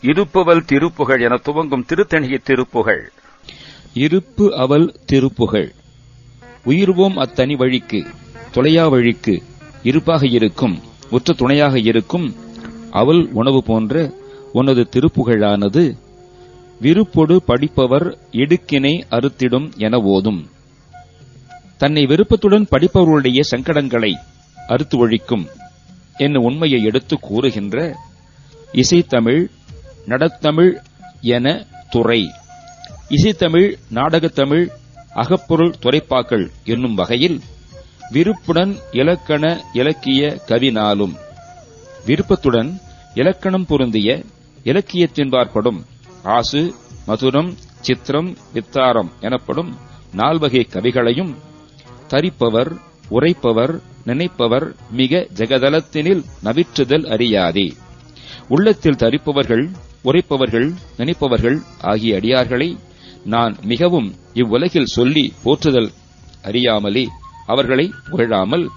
இருப்புவல் திருப்புகழ் என துவங்கும் திருத்தணிகை திருப்புகழ். இருப்பு அவல் திருப்புகழ். உயிர்வோம் அத்தனி வழிக்கு தொலையா வழிக்கு இருப்பாக இருக்கும் உற்ற துணையாக இருக்கும். அவல் உணவு போன்ற உனது திருப்புகழானது விருப்பொடு படிப்பவர் இடுக்கினை அறுத்திடும் என ஓதும். தன்னை விருப்பத்துடன் படிப்பவர்களுடைய சங்கடங்களை அறுத்து ஒழிக்கும் என்ன உண்மையை எடுத்து கூறுகின்ற இசைத்தமிழ் நடத்தமிழ் என துறை. இசைத்தமிழ் நாடகத்தமிழ் அகப்பொருள் துறைப்பாக்கள் என்னும் வகையில் விருப்புடன் இலக்கண இலக்கிய கவினாலும். விருப்பத்துடன் இலக்கணம் பொருந்திய இலக்கியத்தின்பாற்படும் ஆசு மதுரம் சித்திரம் வித்தாரம் எனப்படும் நால்வகை கவிகளையும் தரிப்பவர் உரைப்பவர் நினைப்பவர் மிக ஜெகதலத்தினில் நவிற்றுதல் அறியாதே. உள்ளத்தில் தரிப்பவர்கள் உரைப்பவர்கள் நினைப்பவர்கள் ஆகிய அடியார்களை நான் மிகவும் இவ்வுலகில் சொல்லி போற்றுதல் அறியாமலே அவர்களை புகழாமல்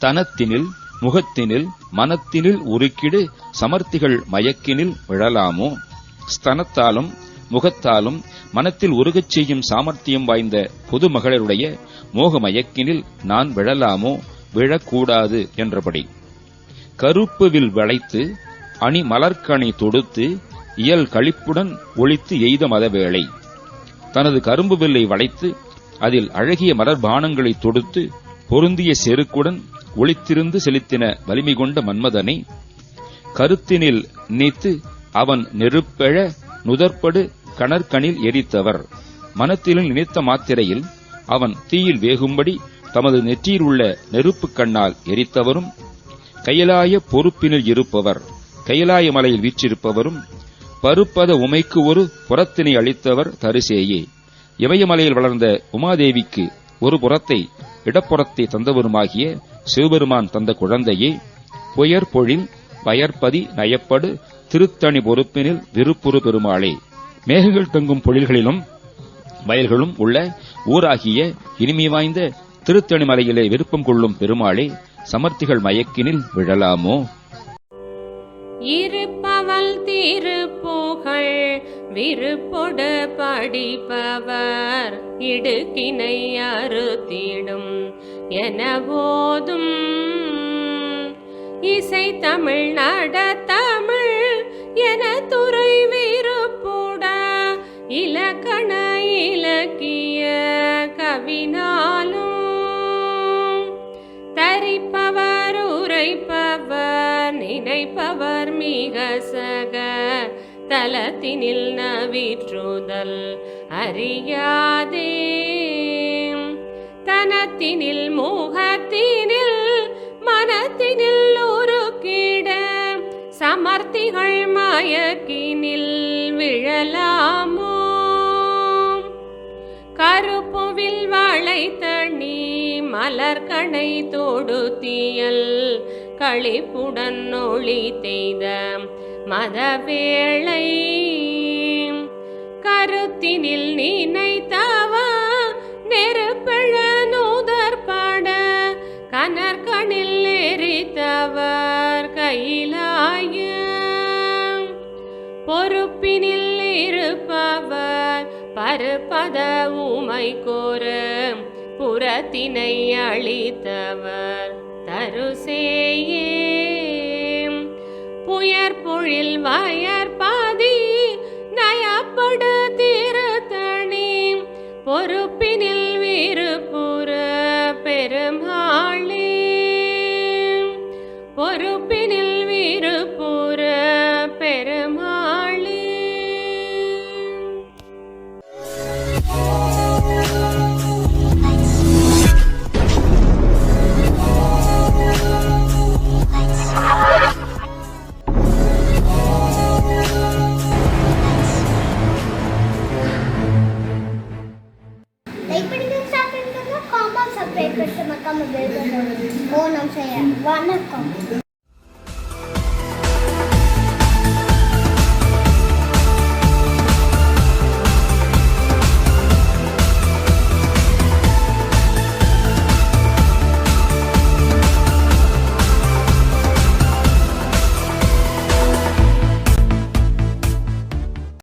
தனத்தினில் முகத்தினில் மனத்தினில் உருக்கிடு சமர்த்திகள் மயக்கினில் விழலாமோ? ஸ்தனத்தாலும் முகத்தாலும் மனத்தில் உருகச் செய்யும் சாமர்த்தியம் வாய்ந்த பொது மகளிருடைய மோக மயக்கினில் நான் விழலாமோ? விழக்கூடாது என்றபடி. கருப்புவில் வளைத்து அணி மலர்கணி தொடுத்து இயல் கழிப்புடன் ஒழித்து எய்த மதவேளை. தனது கரும்பு வில்லை வளைத்து அதில் அழகிய மலர்பானங்களை தொடுத்து பொருந்திய செருக்குடன் ஒளித்திருந்து செலுத்தின வலிமை கொண்ட மன்மதனை கருத்தினில் நீத்து அவன் நெருப்பெழ நுதற்படு கணற்கணில் எரித்தவர். மனத்திலும் நினைத்த மாத்திரையில் அவன் தீயில் வேகும்படி தமது நெற்றியில் உள்ள நெருப்புக் கண்ணால் எரித்தவரும் கையலாய பொறுப்பினில் இருப்பவர் கையலாய மலையில் வீற்றிருப்பவரும் பருப்பத உமைக்கு ஒரு புறத்தினை அளித்தவர் தரிசேயே. இமயமலையில் வளர்ந்த உமாதேவிக்கு ஒரு புறத்தை இடப்புறத்தை தந்தவருமாகிய சிவபெருமான் தந்த குழந்தையே புயர் பொழில் பயற்பதி நயப்படு திருத்தணி பொறுப்பினில் விருப்புறு பெருமாளே. மேகங்கள் தங்கும் பொழில்களிலும் வயல்களும் உள்ள ஊராகிய இனிமை வாய்ந்த திருத்தணி மலையிலே விருப்பம் கொள்ளும் பெருமாளே சமர்த்திகள் மயக்கினில் விழலாமோ? இருப்பவள் திருப்புகழ் விருப்பொடு படிப்பவர் இடுக்கினை அறுத்திடும் என போதும் இசை தமிழ் நட தமிழ் என துறை விருப்புட இலக்கண இலக்கிய கவினாலும் தரிப்பவர் உரைப்பவர் நினைப்பவர் மிக சக தலத்தினில் நவிற்றுதல் அறியாதே. தனத்தினில் மோகத்தினில் மனத்தினில் உருக்கிட சமர்த்திகள் மயக்கினில் விழலாமோ. கருப்புவில் வளைத்தணி மலர்கணை தொடுத்தியல் களிப்புடன் ஒளி தெய்த மதவேளை. கருத்தினில் நினைத்தவா? நெருப்பிழ நூதற்பட கனற்கணில் எரித்தவர் கையிலாய பொறுப்பினில் இருப்பவர் பருப்பத உமை கோரு. புறத்தினை அளித்தவர் தருசேயே. நயற்பொழில் வயற்பாதி நயப்படு திருத்தணி பொறுப்பினில் வீறுபுற பெருமாளே. பொறுப்பினில் வீறுபுற பெருமாளே వనకం